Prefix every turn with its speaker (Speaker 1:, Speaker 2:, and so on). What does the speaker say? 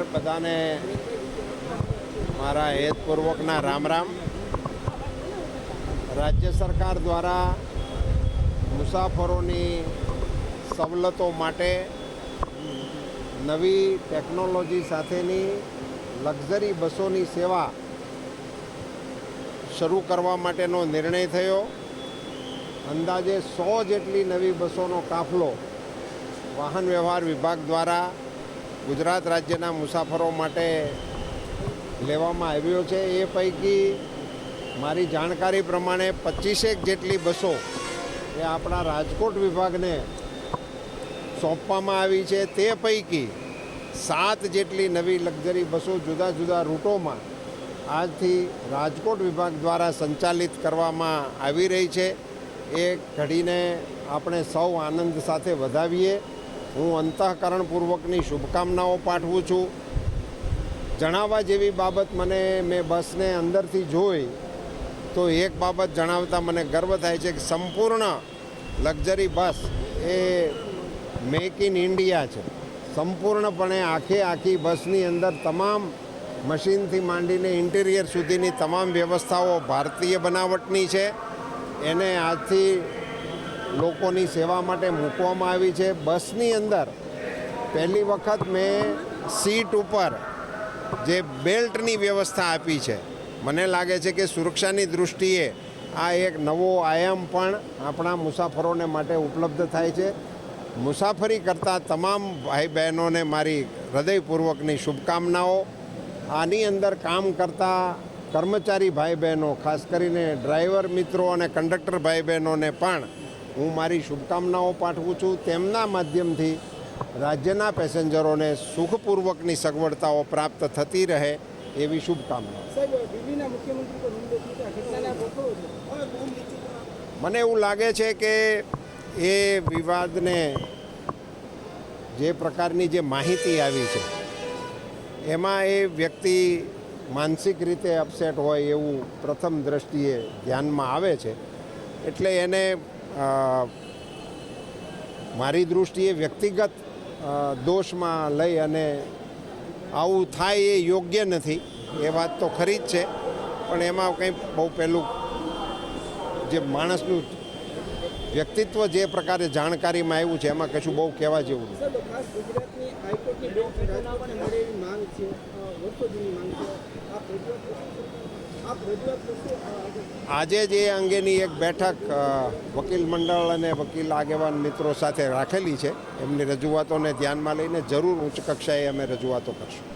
Speaker 1: નમસ્કાર બધાને. મારા હેતપૂર્વકના રામ રામ. રાજ્ય સરકાર દ્વારા મુસાફરોની સવલતો માટે નવી ટેકનોલોજી સાથેની લક્ઝરી બસોની સેવા શરૂ કરવા માટેનો નિર્ણય થયો. અંદાજે સો જેટલી નવી બસોનો કાફલો વાહન વ્યવહાર વિભાગ દ્વારા ગુજરાત રાજ્યના મુસાફરો માટે લેવામાં આવ્યો છે. એ પૈકી મારી જાણકારી પ્રમાણે પચીસેક જેટલી બસો એ આપણા રાજકોટ વિભાગને સોંપવામાં આવી છે. તે પૈકી સાત જેટલી નવી લક્ઝરી બસો જુદા જુદા રૂટોમાં આજથી રાજકોટ વિભાગ દ્વારા સંચાલિત કરવામાં આવી રહી છે. એ ઘડીને આપણે સૌ આનંદ સાથે વધાવીએ. હું અંતઃકરણપૂર્વકની શુભકામનાઓ પાઠવું છું. જણાવવા જેવી બાબત મને મેં બસને અંદરથી જોઈ, તો એક બાબત જણાવતા મને ગર્વ થાય છે કે સંપૂર્ણ લક્ઝરી બસ એ મેક ઇન ઇન્ડિયા છે. સંપૂર્ણપણે આખે આખી બસની અંદર તમામ મશીનથી માંડીને ઇન્ટિરિયર સુધીની તમામ વ્યવસ્થાઓ ભારતીય બનાવટની છે. એને આજથી લોકોની સેવા માટે મૂકવામાં આવી છે. બસની અંદર પહેલી વખત મેં સીટ ઉપર જે બેલ્ટની વ્યવસ્થા આપી છે, મને લાગે છે કે સુરક્ષાની દૃષ્ટિએ આ એક નવો આયામ પણ આપણા મુસાફરોને માટે ઉપલબ્ધ થાય છે. મુસાફરી કરતા તમામ ભાઈ બહેનોને મારી હૃદયપૂર્વકની શુભકામનાઓ. આની અંદર કામ કરતા કર્મચારી ભાઈ બહેનો ખાસ કરીને ડ્રાઈવર મિત્રો અને કંડક્ટર ભાઈ બહેનોને પણ હું મારી શુભકામનાઓ પાઠવું છું. તેમના માધ્યમથી રાજ્યના પેસેન્જરોને સુખપૂર્વકની સગવડતાઓ પ્રાપ્ત થતી રહે એવી
Speaker 2: છો.
Speaker 1: મને એવું લાગે છે કે એ વિવાદને જે પ્રકારની જે માહિતી આવી છે એમાં એ વ્યક્તિ માનસિક રીતે અપસેટ હોય એવું પ્રથમ દ્રષ્ટિએ ધ્યાનમાં આવે છે. એટલે એને મારી દૃષ્ટિએ વ્યક્તિગત દોષમાં લઈ અને આવું થાય એ યોગ્ય નથી, એ વાત તો ખરી જ છે. પણ એમાં કંઈ બહુ પહેલું જે માણસનું વ્યક્તિત્વ જે પ્રકારે જાણકારીમાં આવ્યું છે, એમાં કશું બહુ કહેવા જેવું નથી.
Speaker 2: આજે?
Speaker 1: જે અંગેની એક બેઠક વકીલ મંડળ અને વકીલ આગેવાન મિત્રો સાથે રાખેલી છે, એમની રજૂઆતોને ધ્યાનમાં લઈને જરૂર ઉચ્ચ કક્ષાએ અમે રજૂઆતો કરશું